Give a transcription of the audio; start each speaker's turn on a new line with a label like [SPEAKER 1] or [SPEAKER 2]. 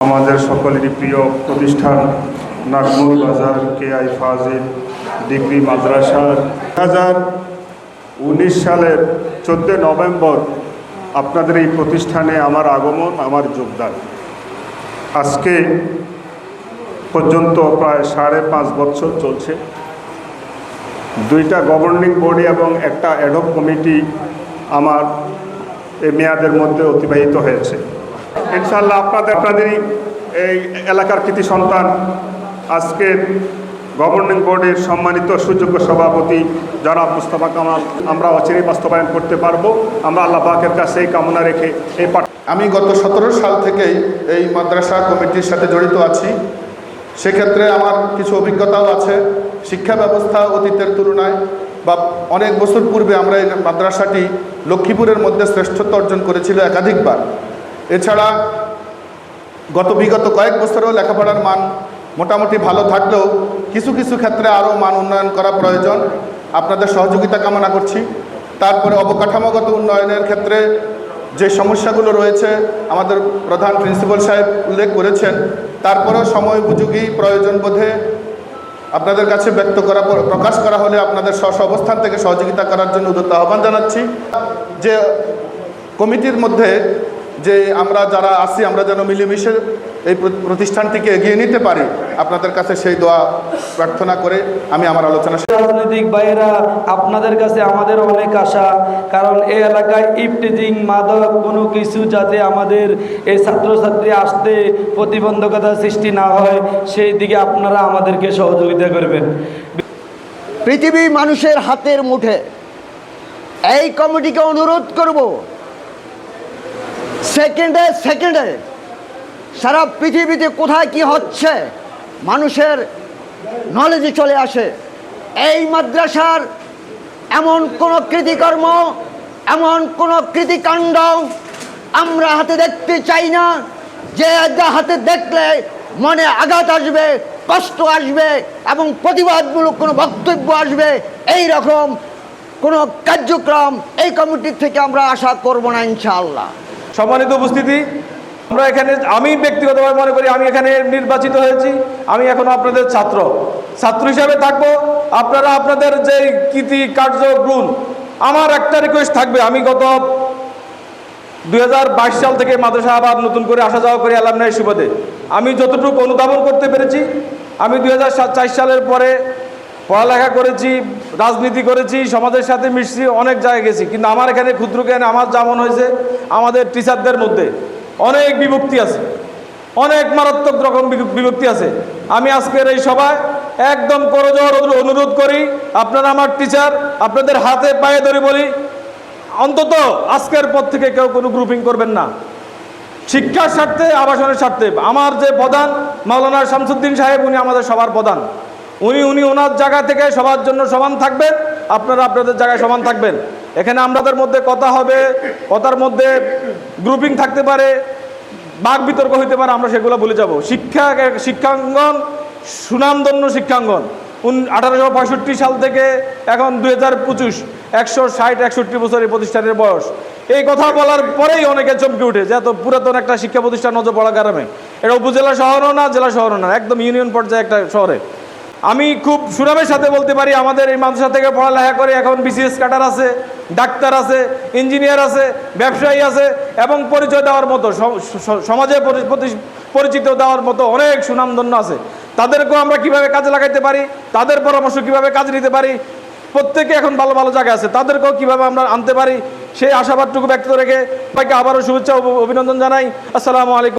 [SPEAKER 1] আমাদের সকলেরই প্রিয় প্রতিষ্ঠান নাগমুল বাজার কে আই ফাজিল, ডিগ্রি মাদ্রাসা। দু সালের চোদ্দোই নভেম্বর আপনাদের এই প্রতিষ্ঠানে আমার আগমন, আমার যোগদান। আজকে পর্যন্ত প্রায় সাড়ে পাঁচ বছর চলছে। দুইটা গভর্নিং বডি এবং একটা অ্যাডক কমিটি আমার এই মেয়াদের মধ্যে অতিবাহিত হয়েছে। ইনশাল্লাহ আপনাদের, আপনাদেরই এই এলাকার কৃতি সন্তান আজকের গভর্নিং বোর্ডের সম্মানিত সুযোগ্য সভাপতি জনাব মুস্তফা কামাল আমরা অচিরেই বাস্তবায়ন করতে পারব। আমরা আল্লাহ পাকের কাছে এই কামনা রেখে এই
[SPEAKER 2] আমি গত সতেরো সাল থেকেই এই মাদ্রাসা কমিটির সাথে জড়িত আছি। সেক্ষেত্রে আমার কিছু অভিজ্ঞতাও আছে। শিক্ষা ব্যবস্থা অতীতের তুলনায় বা অনেক বছর পূর্বে আমরা এই মাদ্রাসাটি লক্ষ্মীপুরের মধ্যে শ্রেষ্ঠত্ব অর্জন করেছিল একাধিকবার। এছাড়া গত বিগত কয়েক বছরেও লেখাপড়ার মান মোটামুটি ভালো থাকলেও কিছু কিছু ক্ষেত্রে আরও মান উন্নয়ন করা প্রয়োজন। আপনাদের সহযোগিতা কামনা করছি। তারপরে অবকাঠামোগত উন্নয়নের ক্ষেত্রে যে সমস্যাগুলো রয়েছে, আমাদের প্রধান প্রিন্সিপাল সাহেব উল্লেখ করেছেন, তারপরেও সময় উপযোগী প্রয়োজন বোধে আপনাদের কাছে ব্যক্ত করা, প্রকাশ করা হলে আপনাদের স্ব অবস্থান থেকে সহযোগিতা করার জন্য উদ্যত আহ্বান জানাচ্ছি। যে কমিটির মধ্যে যে আমরা যারা আছি আমরা যেন মিলেমিশে এই প্রতিষ্ঠানটিকে এগিয়ে নিতে পারি। আপনাদের কাছে সেই দোয়া প্রার্থনা করে আমি আমার আলোচনা
[SPEAKER 3] রাজনৈতিক ভাইয়েরা আপনাদের কাছে আমাদের অনেক আশা কারণ এ এলাকায় ইফটিজিং মাদক কোনো কিছু যাতে আমাদের এই ছাত্রছাত্রী আসতে প্রতিবন্ধকতা সৃষ্টি না হয় সেই দিকে আপনারা আমাদেরকে সহযোগিতা করবেন।
[SPEAKER 4] পৃথিবী মানুষের হাতের মুঠে। এই কমিটিকে অনুরোধ করব সেকেন্ডে সেকেন্ডে সারা পৃথিবীতে কোথায় কি হচ্ছে, মানুষের নলেজে চলে আসে। এই মাদ্রাসার এমন কোনো কৃতিকর্ম, এমন কোনো কৃতিকাণ্ড আমরা হাতে দেখতে চাই না যে হাতে দেখলে মনে আঘাত আসবে, কষ্ট আসবে এবং প্রতিবাদমূলক কোনো বক্তব্য আসবে। এই রকম কোনো কার্যক্রম এই কমিটির থেকে আমরা আশা করব না ইনশাআল্লাহ।
[SPEAKER 5] সম্মানিত উপস্থিতি, আমরা এখানে, আমি ব্যক্তিগতভাবে মনে করি আমি এখানে নির্বাচিত হয়েছি, আমি এখন আপনাদের ছাত্র। ছাত্র হিসাবে থাকব, আপনারা আপনাদের যে কৃতি কার্যগুণ, আমার একটা রিকোয়েস্ট থাকবে, আমি গত দু হাজার বাইশ সাল থেকে মাদ্রাসা আবার নতুন করে আসা যাওয়া করি আলামনাই সুবাদে। আমি যতটুকু অনুধাবন করতে পেরেছি, আমি দুই সালের পরে পড়ালেখা করেছি, রাজনীতি করেছি, সমাজের সাথে মিশছি, অনেক জায়গায় গেছি। কিন্তু আমার এখানে ক্ষুদ্র জ্ঞান, আমার যেমন হয়েছে, আমাদের টিচারদের মধ্যে অনেক বিভক্তি আছে। অনেক মারাত্মক রকম বিভক্তি আছে। আমি আজকের এই সভায় একদম করজোর অনুরোধ করি, আপনারা আমার টিচার আপনাদের হাতে পায়ে ধরে বলি, অন্তত আজকের পর থেকে কেউ কোনো গ্রুপিং করবেন না। শিক্ষার স্বার্থে, আবাসনের স্বার্থে। আমার যে প্রধান মাওলানা শামসুদ্দিন সাহেব, উনি আমাদের সবার প্রধান। উনি উনি ওনার জায়গা থেকে সবার জন্য সমান থাকবেন আপনারা আপনাদের জায়গায় সমান থাকবেন। এখানে আমাদের মধ্যে কথা হবে, কথার মধ্যে গ্রুপিং থাকতে পারে বাঘ বিতর্ক হইতে পারে, আমরা সেগুলো ভুলে যাব। শিক্ষা, শিক্ষাঙ্গন, সুনামধন্য শিক্ষাঙ্গন। উন, আঠারোশো পঁয়ষট্টি সাল থেকে এখন দুই হাজার পঁচিশ, একশো ষাট, একষট্টি বছর এই প্রতিষ্ঠানের বয়স। এই কথা বলার পরেই অনেকে চমকে উঠে যে, এত পুরাতন একটা শিক্ষা প্রতিষ্ঠান নজরপড়া গ্রামে। এটা উপজেলা শহরও না, জেলা শহরও না, একদম ইউনিয়ন পর্যায়ে একটা শহরে। আমি খুব সুনামের সাথে বলতে পারি, আমাদের এই মাদ্রাসা থেকে পড়ালেখা করে এখন বিসিএস কাটার আছে, ডাক্তার আছে ইঞ্জিনিয়ার আছে, ব্যবসায়ী আছে, এবং পরিচয় দেওয়ার মতো সমাজে পরিচিত দেওয়ার মতো অনেক সুনামধন্য আছে। তাদেরকেও আমরা কীভাবে কাজে লাগাইতে পারি, তাদের পরামর্শ কীভাবে কাজে নিতে পারি, প্রত্যেকে এখন ভালো ভালো জায়গায় আছে। তাদেরকেও কীভাবে আমরা আনতে পারি, সেই আশাবাদটুকু ব্যক্ত রেখে সবাইকে আবারও শুভেচ্ছা অভিনন্দন জানাই। আসসালামু আলাইকুম।